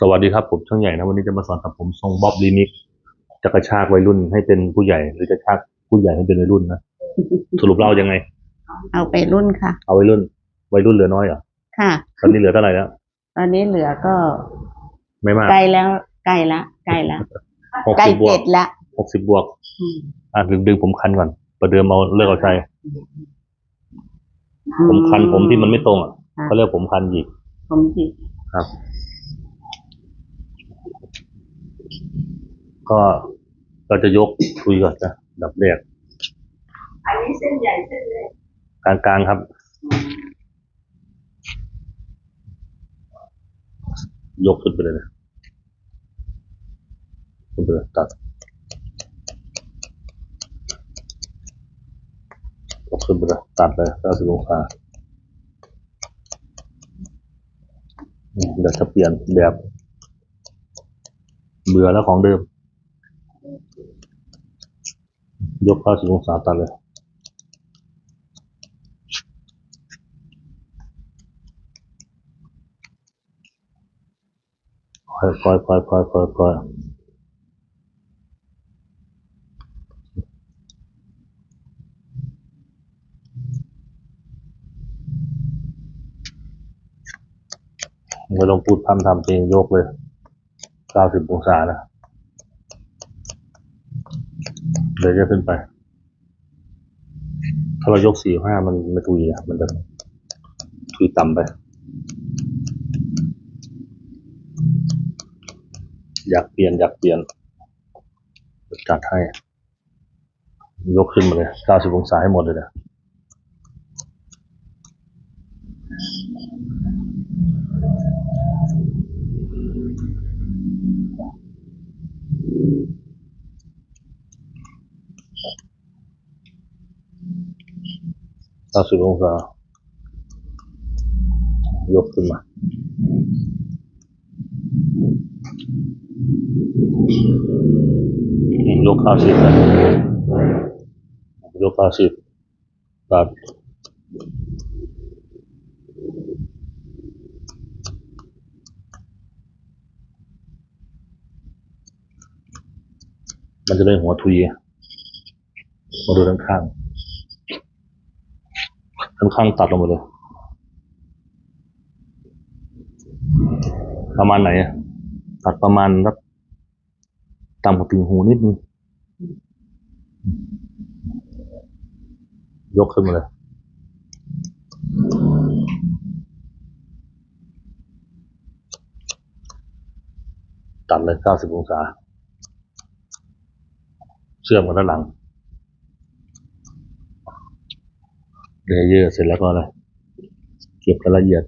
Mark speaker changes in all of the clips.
Speaker 1: สวัสดีครับผมช่างใหญ่นะวันนี้จะมาสอนกับผมทรงบ๊อบลีมิกจะกระชากวัยรุ่นให้เป็นผู้ใหญ่ หรือจะชากผู้ใหญ่ให้เป็นวัยรุ่นนะสรุปเราเอายังไง
Speaker 2: เอาไปรุ่นค่ะ
Speaker 1: เอาวัยรุ่น วัยรุ่นเหลือน้อยเหรอ
Speaker 2: ค่ะ
Speaker 1: ตอนนี้เหลือเท่าไหร่แล้ว
Speaker 2: ตอนนี้เหลือก็
Speaker 1: ไม่มาก
Speaker 2: ใกล้แล้วใกล้ละใกล้ละ
Speaker 1: หก
Speaker 2: ใกล้
Speaker 1: สิบบว
Speaker 2: เจ็
Speaker 1: ก
Speaker 2: ดละ
Speaker 1: หกสิบบวก
Speaker 2: อืม
Speaker 1: อะดึงดึงผมคันก่อนประเดิมเอาเลิกเอาชัยผมคันผมที่มันไม่ตรงอะ
Speaker 2: ค่ะ
Speaker 1: เขาเรียกผมคันหยิก
Speaker 2: ผมจิก
Speaker 1: ครับ ก็เราจะยกคุยก่อนนะดับแรก
Speaker 2: อันนี้เส้นใหญ่เส้นเล็ก
Speaker 1: กลางกลางๆครับ ยกขึ้นไปเลยนะขึ้นไปเลยตัดยกขึ้นไปเลยตัดเลยเก้าสิบองศาอืมเดี๋ยวจะเปลี่ยนแบบ เบื่อแล้วของเดิม ยกเก้าสิบองศาตัดเลยค่อยค่อยค่อยค่อยค่อยค่อยไม่ต้องพูดพร่ำทำเพลงยกเลย เก้าสิบองศานะเดี๋ยวจะขึ้นไป ถ้าเรายกสี่ห้ามันไม่ทุยอะมันจะทุยต่ำไป อยากเปลี่ยน อยากเปลี่ยนจัดให้ ยกขึ้นมาเลยเก้าสิบองศาให้หมดเลยนะ เก้าสิบองศายกขึ้นมา ยกข้าสิบนะยกข้าสิบตัด มันจะได้หัวทุยมาดูด้านข้างด้านข้างตัดลงมาเลย ประมาณไหนอะตัดประมาณสักต่ำกว่าถึงหูนิดนึงยกขึ้นมาเลย ตัดเลยเก้าสิบองศา ชื่อมกันด้านหลังเลเยอร์เสร็จแล้วก็อะไรเก็บรายละเอียด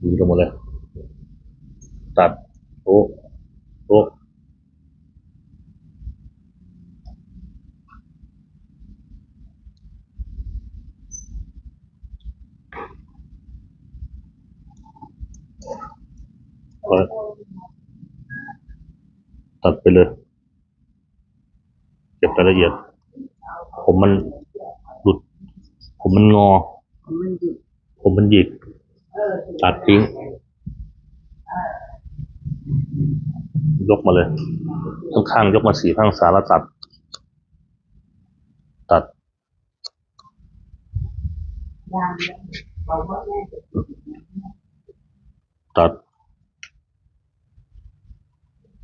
Speaker 1: ดูลงมาเลยตัดโอ้โอ้เอา ตัดไปเลย เก็บรายละเอียด ผมมันหลุด ผมมันงอ
Speaker 2: ผมมันจิก
Speaker 1: ผมมันหยิกตัดทิ้ง ยกมาเลยข้างๆยกมาสี่ข้างสาแล้วตัด ตัด
Speaker 2: ยางบอกว่าแม่จะ
Speaker 1: ตัด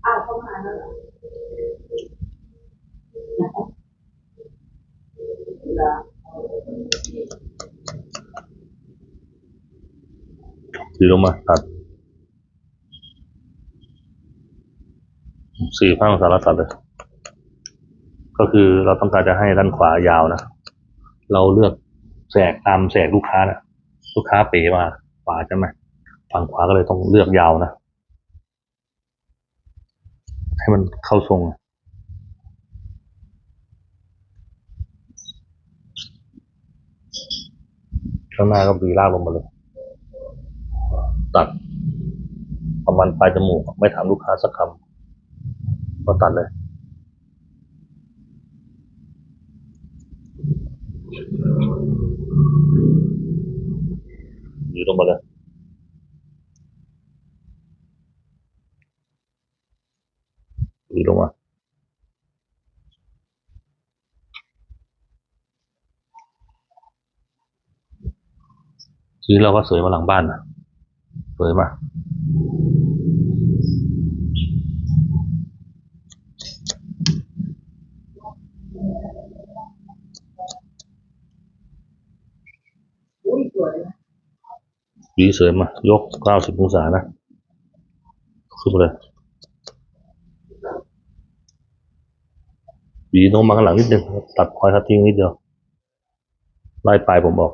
Speaker 2: อ้าวเข้ามาแล้วเหรอ เหรอ
Speaker 1: ลงมาตัดสี่ข้างสาระตัดเลยก็คือเราต้องการจะให้ด้านขวายาวนะ เราเลือกแสกตามแสกลูกค้านะลูกค้าเป๋มาขวาใช่ไหมฝั่งขวาก็เลยต้องเลือกยาวนะ ให้มันเข้าทรง ข้างหน้าก็ตีลากลงมาเลย ตัด ประมาณปลายจมูก ไม่ถามลูกค้าสักคำก็ตัดเลย อยู่ตรงมาเลยอยู่ลงมา ทีนี้เราก็เสยมาหลังบ้านนะเสยมา
Speaker 2: อุ้ยสวยนะ
Speaker 1: หวีเสยมา ยกเก้าสิบองศานะ ขึ้นมาเลยหวีโน้มมาข้างหลังนิดนึง ตัดคอยทัดทิ้งนิดเดียว ไล่ปลายผมออก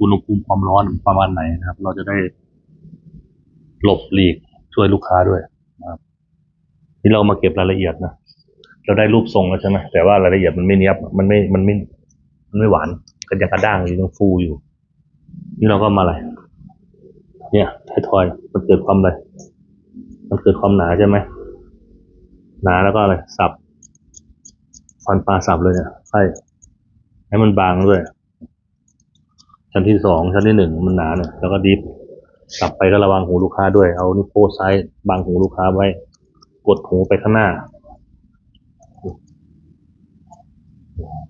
Speaker 1: อุณหภู มความร้อนประมาณไหนนะครับ เราจะได้หลบหลีกช่วยลูกค้าด้วยนะครับนี่เรามาเก็บรายละเอียดนะเราได้รูปทรงแล้วใช่ไหมแต่ว่ารายละเอียดมันไม่เนียบมันไม่มันไม่มันไม่หวานกันยังกระด้างอยู่ยังฟูอยู่ นี่เราก็มาอะไร เนี่ยไททอยมันเกิดความอะไรมันเกิดความหนาใช่ไหมหนาแล้วก็อะไรสับฟันปลาสับเลยเนี่ยใช่ให้มันบางด้วย ชั้นที่สองชั้นที่หนึ่งมันหนาเนี่ยแล้วก็ดิฟกลับไปก็ระวังหูลูกค้าด้วย เอานิ้วโป้ซ้ายบังหูลูกค้าไว้ กดหูไปข้างหน้า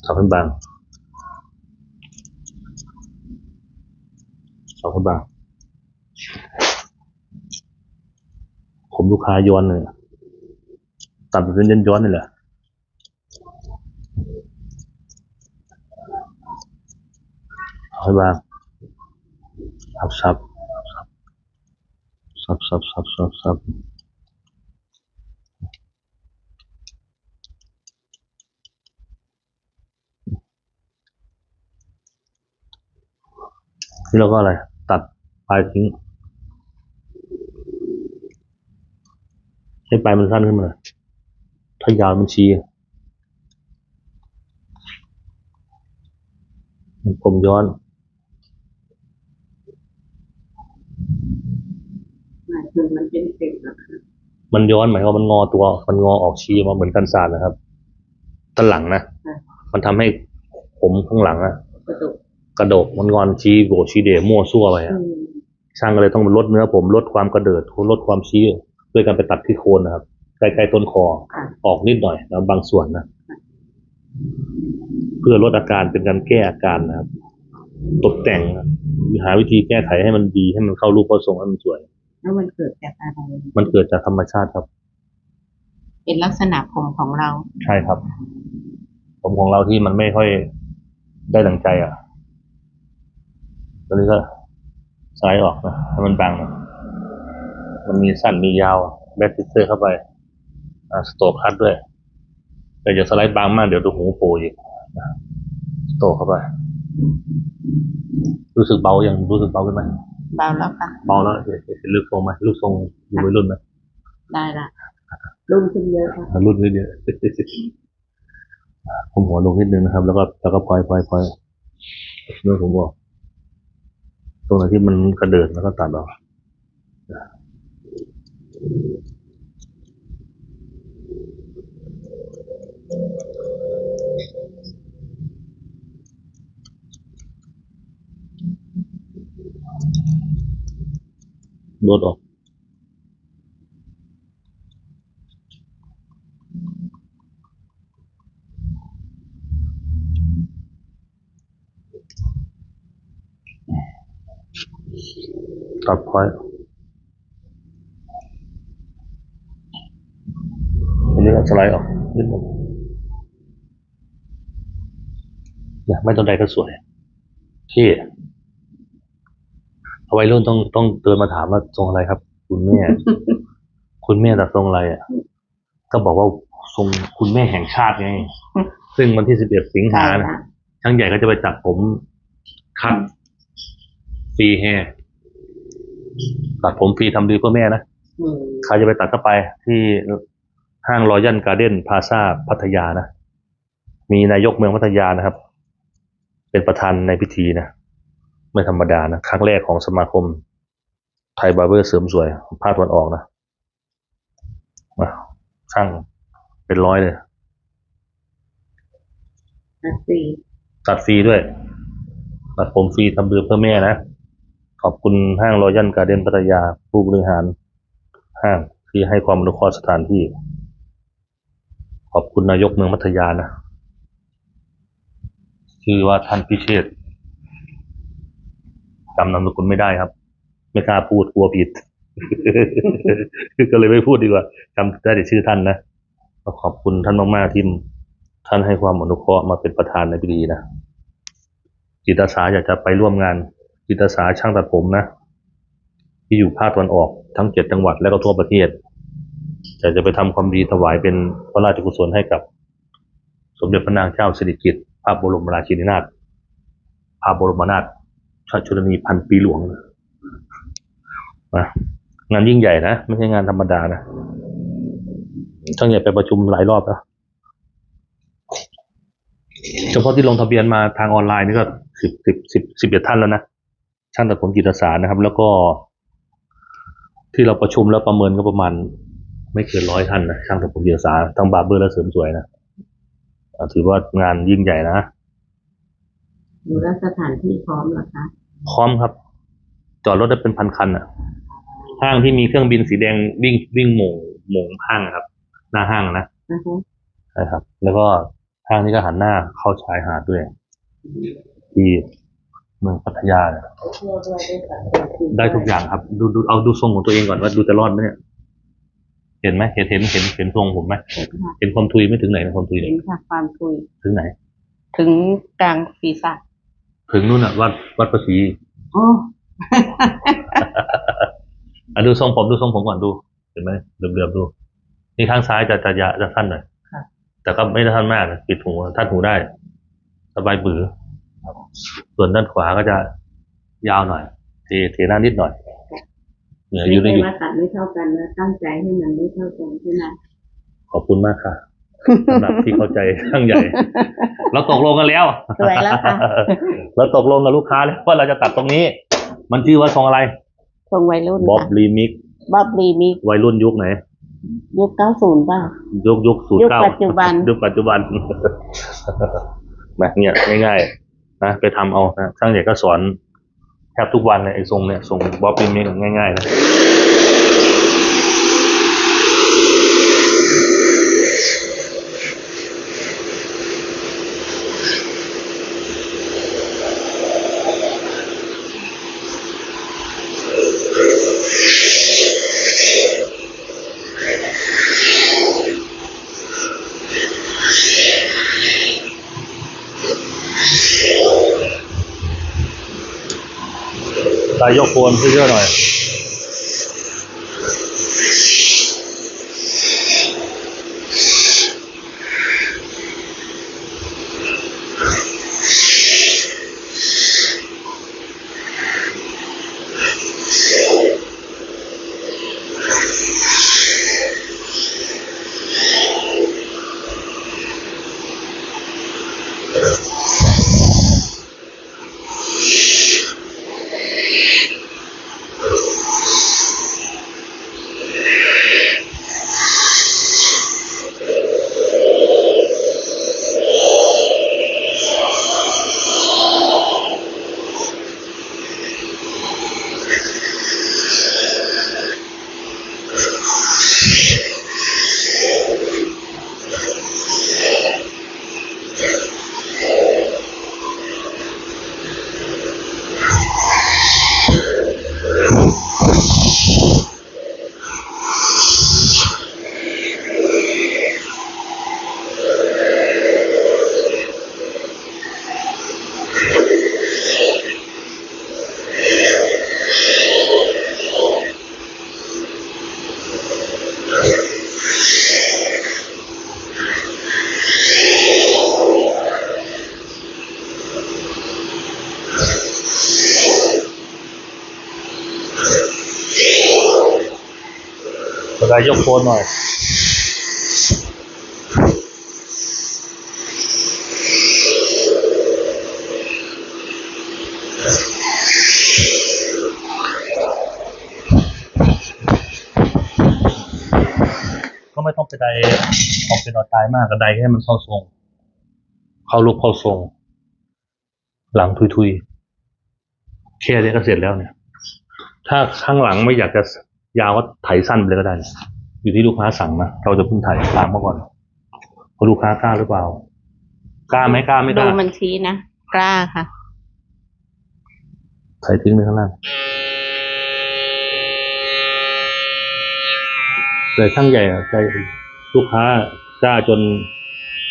Speaker 1: สับให้บางสับให้บางผมลูกค้าย้อนเลยตัดเป็นย้อนย้อนๆนี่แหละ เอา ให้บางสับสับสับสับสับสับสับนี่เราก็อะไร ตัดปลายทิ้งให้ปลายมันสั้นขึ้นมาถ้ายาวมันชี้ผมย้อน
Speaker 2: หมายถึงมันเป็นเศษเหรอคะ
Speaker 1: มันย้อนหมายความว่ามันงอตัว มันงอออกชี้มาเหมือนกันศาสตร์นะครับด้านหลังนะมันทำให้ผมข้างหลังอะ
Speaker 2: กระดูก
Speaker 1: กระโดกมันงอนชี้โบชี้เดมั่วซั่วไป
Speaker 2: อื
Speaker 1: อะ
Speaker 2: ม
Speaker 1: ช่างก็เลยต้องลดเนื้อผมลดความกระเดิดลดความชี้ด้วยการไปตัดที่โคนนะครับใกล้ๆต้นคอ
Speaker 2: ค่ะ
Speaker 1: ออกนิดหน่อยนะบางส่วนนะเพื่อลดอาการเป็นการแก้อาการนะครับ ตกแต่งนะหาวิธีแก้ไขให้มันดีให้มันเข้ารูปเข้าทรงให้มันสวย
Speaker 2: แล้วมันเกิดจากอะไร
Speaker 1: มันเกิดจากธรรมชาติครับ
Speaker 2: เป็นลักษณะผมของเรา
Speaker 1: ใช่ครับ ผมของเราที่มันไม่ค่อยได้ดังใจอะตอนนี้ก็สไลด์ออกนะให้มันบางหนะมันมีสั้นมียาวแบตติเซอร์เข้าไปอ่าสโตกคัดด้วย แต่อย่าสไลด์บางมากเดี๋ยวตัวหูโผล่อีกนะสโตกเข้าไป รู้สึกเบายังรู้สึกเบาขึ้นไหม
Speaker 2: เบาแล้วค่ะ
Speaker 1: เบาแล้วเห็นเห็นลูกทรงไหมลูกทรงอยู่วัยรุ่นไหม
Speaker 2: ได้ละรุ่นขึ้นเยอะค่ะ
Speaker 1: รุ่นนิดเดียวผมหัวลงนิดนึงนะครับ แล้วก็แล้วก็พลอยพลอยพลอยเนื้อผมบอกตรงไหนที่มันกระเดิดแล้วก็ตัดออก ลดออกตัดพอยอันนี้ก็สไลด์ออกนิดนึงเนี่ยไม่ต้องใดก็สวยที่ เอาไว้รุ่นต้องต้องเดินมาถามว่าทรงอะไรครับ คุณแม่ คุณแม่ตัดทรงอะไรอะ ก็บอกว่าทรงคุณแม่แห่งชาติไง ซึ่งวันที่สิบเอ็ดสิงหา
Speaker 2: ใช่
Speaker 1: นะ
Speaker 2: ค่ะ
Speaker 1: ช่างใหญ่ก็จะไปตัดผมคัดฟรีแฮร์ตัดผมฟรีทำดีเพื่อแม่นะ
Speaker 2: อืม
Speaker 1: ใครจะไปตัดก็ไปที่ห้างรอยัลการ์เด้นพาซาพัทยานะ มีนายกเมืองพัทยานะครับ เป็นประธานในพิธีนะ ไม่ธรรมดานะ ครั้งแรกของสมาคมไทยบาร์เบอร์เสริมสวยภาคตะวันออกนะมาช่างเป็นร้อยเลย
Speaker 2: นัดสี่
Speaker 1: ตัดฟรีด้วย ตัดผมฟรีทำเบือเพื่อแม่นะ ขอบคุณห้างรอยันการ์เด้นพัทยา ผู้บริหาร ห้างที่ให้ความอนุเคราะห์สถานที่ ขอบคุณนายกเมืองพัทยานะ ชื่อว่าท่านพิเชษฐ์ จำนามสกุลไม่ได้ครับ ไม่กล้าพูดกลัวผิด ก็เลยไม่พูดดีกว่าจำได้แต่ชื่อท่านนะขอบคุณท่านมากๆที่ท่านให้ความอนุเคราะห์มาเป็นประธานในพิธีนะจิตอาสาอยากจะไปร่วมงาน จิตอาสาช่างตัดผมนะ ที่อยู่ภาคตะวันออกทั้งเจ็ดจังหวัดและก็ทั่วประเทศจะจะไปทำความดีถวายเป็นพระราชกุศลให้กับ สมเด็จพระนางเจ้าสิริกิติ์พระบรมราชินีนาถพระบรมนาถ พระชนนีพันปีหลวงนะงานยิ่งใหญ่นะ ไม่ใช่งานธรรมดานะช่างใหญ่ไปประชุมหลายรอบแล้วเฉพาะที่ลงทะเบียนมาทางออนไลน์นี่ก็สิบสิบสิบสิบเอ็ดท่านแล้วนะช่างตัดผมจิตอาสานะครับ แล้วก็ ที่เราประชุมแล้วประเมินก็ประมาณ ไม่เกินร้อยท่านนะช่างตัดผมจิตอาสาทั้งบาร์เบอร์และเสริมสวยนะถือว่างานยิ่งใหญ่นะ
Speaker 2: ดูแลวสถานที่พร้อมเหรอคะ
Speaker 1: พร้อมครับ จอดรถได้เป็นพันคันอะ ห้างที่มีเครื่องบินสีแดงวิ่งวิ่งโหมงโหมงห้างอะครับ หน้าห้างนะ
Speaker 2: นะคะ
Speaker 1: ใช่ครับ แล้วก็ห้างนี้ก็หันหน้าเข้าชายหาดด้วย ที่เมืองพัทยาเนี่ย
Speaker 2: เที่ยวด้วยได้สัตว์
Speaker 1: ได้ทุกอย่างครับ ดูดูเอาดูทรงของตัวเองก่อนว่าดูจะรอดไหมเนี่ย เห็นไหมเห็นเห็นเห็นเห็นทรงผมไหม
Speaker 2: เห็นค่ะ
Speaker 1: เห็นความทุยไม่ถึงไหนนะความทุย
Speaker 2: เห็
Speaker 1: เนี่ย
Speaker 2: นค่ะความคุย
Speaker 1: ถึงไหน
Speaker 2: ถึงกลางศีรษะ
Speaker 1: ถึงนู่นอะ วัดวัดประศรี
Speaker 2: โอ้
Speaker 1: อะดูทรงผมดูทรงผมก่อนดู เห็นไหมเดือบๆดู นี่ข้างซ้ายจะจะยะจะสั้นหน่อย
Speaker 2: ค่ะ
Speaker 1: แต่ก็ไม่ได้สั้นมากนะปิดหูทัดหูได้ สบายบือส่วนด้านขวาก็จะยาวหน่อยเทเทหน้านิดหน่อยเหนือ
Speaker 2: ไม่
Speaker 1: อยู่ใน
Speaker 2: ใช่
Speaker 1: อยู่
Speaker 2: ว่าตัดไม่เท่ากันนะตั้งใจให้มันไม่เท่ากันใช่ไหม
Speaker 1: ขอบคุณมากค่ะ สำหรับที่เข้าใจช่างใหญ่ เราตกลงกันแล้ว
Speaker 2: สวยแล้วค่ะ
Speaker 1: เราตกลงกับลูกค้าแล้วว่าเราจะตัดตรงนี้ มันชื่อว่าทรงอะไร
Speaker 2: ทรงวัยรุ่น
Speaker 1: บ๊อบ
Speaker 2: ค่ะ
Speaker 1: รีมิก
Speaker 2: บ๊อบลีมิก
Speaker 1: วัยรุ่นยุคไหน
Speaker 2: ยุคเก้าศูนย์ป่ะ
Speaker 1: ยุคยุคศูน
Speaker 2: ยุ
Speaker 1: ย์
Speaker 2: ค
Speaker 1: เก้า
Speaker 2: ปัจจุบัน
Speaker 1: ยุคปัจจุบันแบบเนี้ยง่ายๆนะไปทำเอานะช่างใหญ่ก็สอนแทบทุกวันเลยไอ้ทรงเนี่ยทรงบ๊อบรีมิกง่ายๆนะ ตายยกโคนเยอะๆหน่อย ตายยกโคนหน่อย ก็ไม่ต้องไปใดออกเป็นออตายมากก็ใดให้มันเข้าทรง เข้ารูปเข้าทรง หลังทุยๆแค่นี้ก็เสร็จแล้วเนี่ย ถ้าข้างหลังไม่อยากจะ ยาวก็ไถสั้นไปเลยก็ได้นะอยู่ที่ลูกค้าสั่งนะ เราจะเพิ่งถ่ายตามมาก่อนว่าลูกค้ากล้าหรือเปล่า กล้าไหมกล้าไม่ก
Speaker 2: ดู
Speaker 1: ล้า
Speaker 2: มันชี้นะ กล้าค่ะ
Speaker 1: ใส่ทิ้งไปข้างล่างแต่ช่างใหญ่อะใจลูกค้ากล้าจน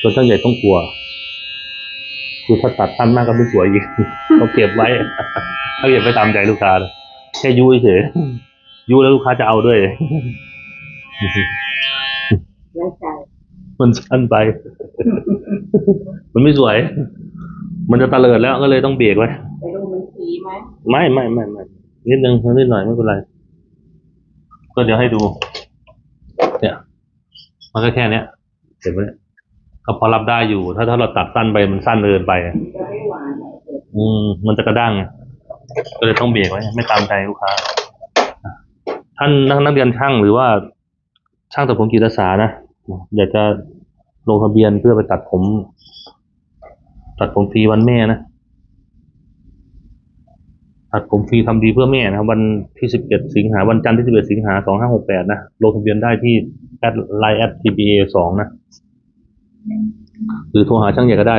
Speaker 1: จนช่างใหญ่ต้องกลัว คือถ้าตัดสั้นมากก็ไม่สวยอีกต้องเก็บไว้ถ้าเก็บไว้ตามใจลูกค้าเลยแค่ยุ้ยเฉย ยุ้ยแล้วลูกค้าจะเอาด้วย
Speaker 2: ไว้ใจ
Speaker 1: มันสั้นไป มันไม่สวย มันจะตะเลิดแล้วก็เลยต้องเบรกไว้
Speaker 2: ไปดูมันชี้ไหม
Speaker 1: ไม่ไม่ไม่ไม่นิดนึงนิดหน่อยไม่เป็นไร ก็เดี๋ยวให้ดู เนี่ย มันก็แค่เนี้ยเห็นไหมเนี่ยก็พอรับได้อยู่ ถ้าถ้าเราตัดสั้นไปมันสั้นเกินไปอะ
Speaker 2: จะไม่หวานเลยเด็ด
Speaker 1: อืม มันจะกระด้างไงก็เลยต้องเบรกไว้ ไม่ตามใจลูกค้า ท่านนักนักเรียนช่างหรือว่าช่างตัดผมกีตาสานะอยากจะลงทะเบียนเพื่อไปตัดผม ตัดผมฟรีวันแม่นะตัดผมฟรีทำดีเพื่อแม่นะวันที่สิบเอ็ดสิงหาวันจันทร์ที่สิบเอ็ดสิงหาสองห้าหกแปดนะลงทะเบียนได้ที่แอดไลน์แอด TBA สองนะหรือโทรหาช่างใหญ่ก็ได้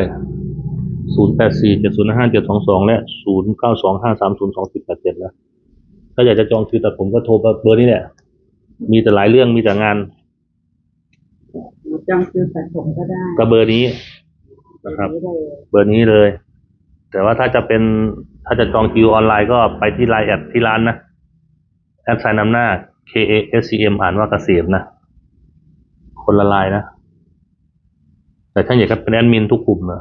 Speaker 1: ศูนย์แปดสี่เจ็ดศูนย์ห้าเจ็ดสองสองและศูนย์เก้าสองห้าสามศูนย์สองสิบแปดเจ็ดนะ ถ้าอยากจะจองคิวตัดผมก็โทรเบอร์นี้แหละมีแต่หลายเรื่องมีแต่งาน
Speaker 2: หนูจ้องซื้อตัดผมก็ได้
Speaker 1: ก็เบอร์นี้นะครับ
Speaker 2: นี่เลย
Speaker 1: เบอร์นี้เลย แต่ว่าถ้าจะเป็นถ้าจะจองคิวออนไลน์ก็ไปที่ไลน์แอดที่ร้านนะแอดไซน์นำหน้า K A S C M อ่านว่าเกษมนะ คนละไลน์นะ แต่ช่างใหญ่ก็เป็นแอดมินทุกกลุ่มนะ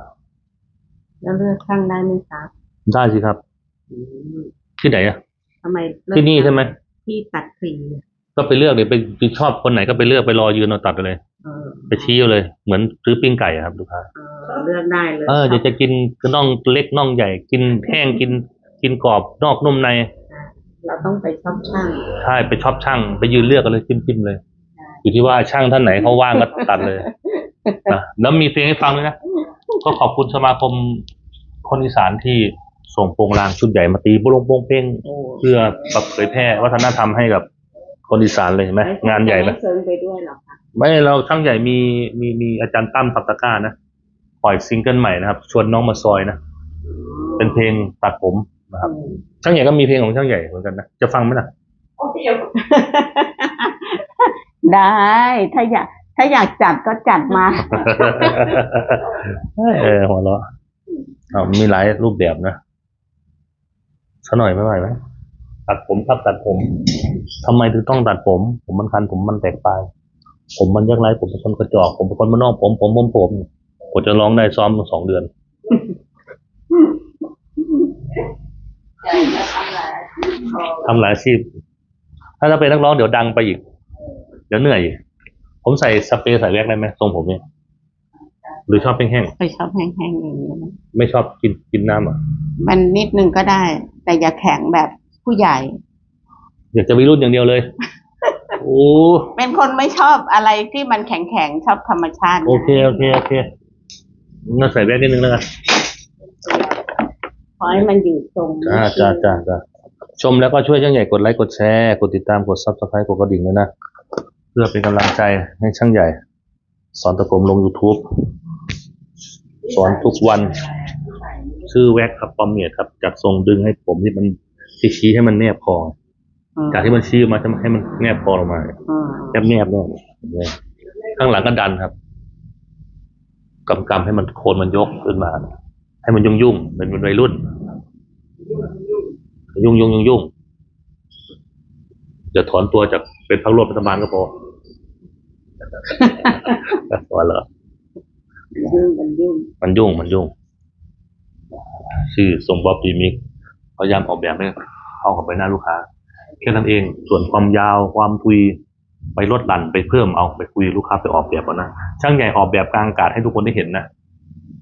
Speaker 2: แล้วเลือกช่างได้ไหมคะ
Speaker 1: ได้สิครับ
Speaker 2: อืม
Speaker 1: ที่ไหนอะ
Speaker 2: ทำไมเลือก
Speaker 1: ที่นี่ใช่ไหม
Speaker 2: ที่ตัดฟรีอะ
Speaker 1: ก็ไปเลือกเดี๋ยวไปไปชอบคนไหนก็ไปเลือกไปรอยืนเอาตัดไปเลย
Speaker 2: เออ
Speaker 1: ไปชี้เอาเลย เหมือนซื้อปิ้งไก่อะครับลูกค้า
Speaker 2: เออเลือกได้เลย
Speaker 1: เออเดี๋ยวจะกินน่องเล็กน่องใหญ่กินแห้งกินกินกรอบนอกนุ่มใน
Speaker 2: เราต้องไปชอบช่าง
Speaker 1: ใช่ไปชอบช่าง ไปยืนเลือกกันเลยจิ้มจิ้มๆเลย อยู่ที่ว่าช่างท่านไหนเขาว่างก็ตัดเลยนะแล้วมีเพลงให้ฟังด้วยนะก็ขอบคุณสมาคมคนอีสานที่ ส่งโปรงลางชุดใหญ่มาตีบุลงโปงเป้ง
Speaker 2: โอ้
Speaker 1: เพื่อปรับเผยแพร่วัฒนธรรมให้กับคนอีสานเลยเห็นไหมงานใหญ่ไหม
Speaker 2: ไม่เซิร์งไปด้วยหรอกค่ะ
Speaker 1: ไม่เราช่างใหญ่มีมีมีอาจารย์ตั้มตับตะกร้านะปล่อยซิงเกิลใหม่นะครับ ชวนน้องมาซอยนะเป็นเพลงตัดผมนะครับ ช่างใหญ่ก็มีเพลงของช่างใหญ่เหมือนกันนะจะฟังไหมล่ะ
Speaker 2: ได้ถ้าอยากถ้าอยากจัดก็จัดมา
Speaker 1: เออหัวเราะเอามีหลายรูปแบบนะ สักหน่อยไม่ไหวไหมตัดผมครับตัดผมทำไมถึงต้องตัดผม ผมมันคันผมมันแตกปลาย ผมมันยักไรผมเป็นคนกระจอก ผมเป็นคนมานนอกผมผมผมผมกว่าจะร้องได้ซ้อมมาสองเดือนทำหลายอาชีพ ถ้าจะเป็นนักร้องเดี๋ยวดังไปอีก เดี๋ยวเหนื่อยอีกผมใส่สเปรย์ใส่แว็กได้ไหมทรงผมเนี่ย หรือชอบแห้ง
Speaker 2: ไปชอบแห้งๆอย่างนี้นะ
Speaker 1: ๆไม่ชอบกินกินน้ำอะ
Speaker 2: มันนิดนึงก็ได้ แต่อย่าแข็งแบบผู้ใหญ่
Speaker 1: อยากจะวิรุ่นอย่างเดียวเลย โอ้
Speaker 2: เป็นคนไม่ชอบอะไรที่มันแข็งๆชอบธรรมชาติ
Speaker 1: โอเคโอเคโอเคงั้นใส่แว่นนิดนึงแล้วกัน
Speaker 2: ขอให้มันอยู่ตรง
Speaker 1: จ้าจ้าจ้าจ้าชมแล้วก็ช่วยช่างใหญ่กดไลค์กดแชร์กดติดตามกดซับสไครต์กดกระดิ่งด้วยนะ เพื่อเป็นกำลังใจให้ช่างใหญ่ สอนตะผมลง YouTube สอนทุกวัน ชื่อแว็กครับปอมเมียดครับจัดทรงดึงให้ผมที่มันชี้ให้มันแนบคอ
Speaker 2: อืม
Speaker 1: จากที่มันชี้ออกมาจะให้มันแนบคอลงมา
Speaker 2: อืม
Speaker 1: แนบแนบแนบเลยข้างหลังก็ดันครับกำกำให้มันโคนมันยกขึ้นมา ให้มันยุ่งยุ่งๆเป็นเป็นวัยรุ่น ยุ่งยุ่งยุ่งยุ่งจะถอนตัวจากเป็นพรรคร่วมรัฐบาลก็พอพอแล้ว
Speaker 2: ยุ่งมันยุ่ง
Speaker 1: มันยุ่งมันยุ่งชื่อทรงบ๊อบดีมิกพยายามออกแบบให้เข้ากับใบหน้าลูกค้าแค่นั้นเองส่วนความยาวความทุยไปลดหลั่นไปเพิ่มเอาไปคุยลูกค้าไปออกแบบเอานะช่างใหญ่ออกแบบกลางอากาศให้ทุกคนได้เห็นนะ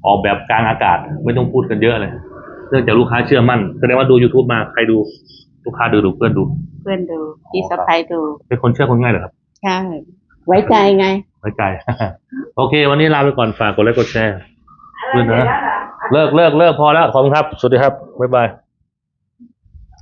Speaker 1: ออกแบบกลางอากาศไม่ต้องพูดกันเยอะเลยเนื่องจากลูกค้าเชื่อมั่นแสดงว่าดู youtube มาใครดูลูกค้าดูดูเพื่อนดู
Speaker 2: เพื่อนดูพี่สะพ้ายดู
Speaker 1: เป็นคนเชื่อคนง่ายเหรอครับ
Speaker 2: ใช่ ไว้ใจไง
Speaker 1: ไว้ใจ โอเค วันนี้ลาไปก่อนฝากกดไลค์กดแชร์
Speaker 3: อะไรเสร็จแล้วเหรอ
Speaker 1: เลิกเลิกเลิกพอแล้วขอบคุณครับ สวัสดีครับ บ๊ายบาย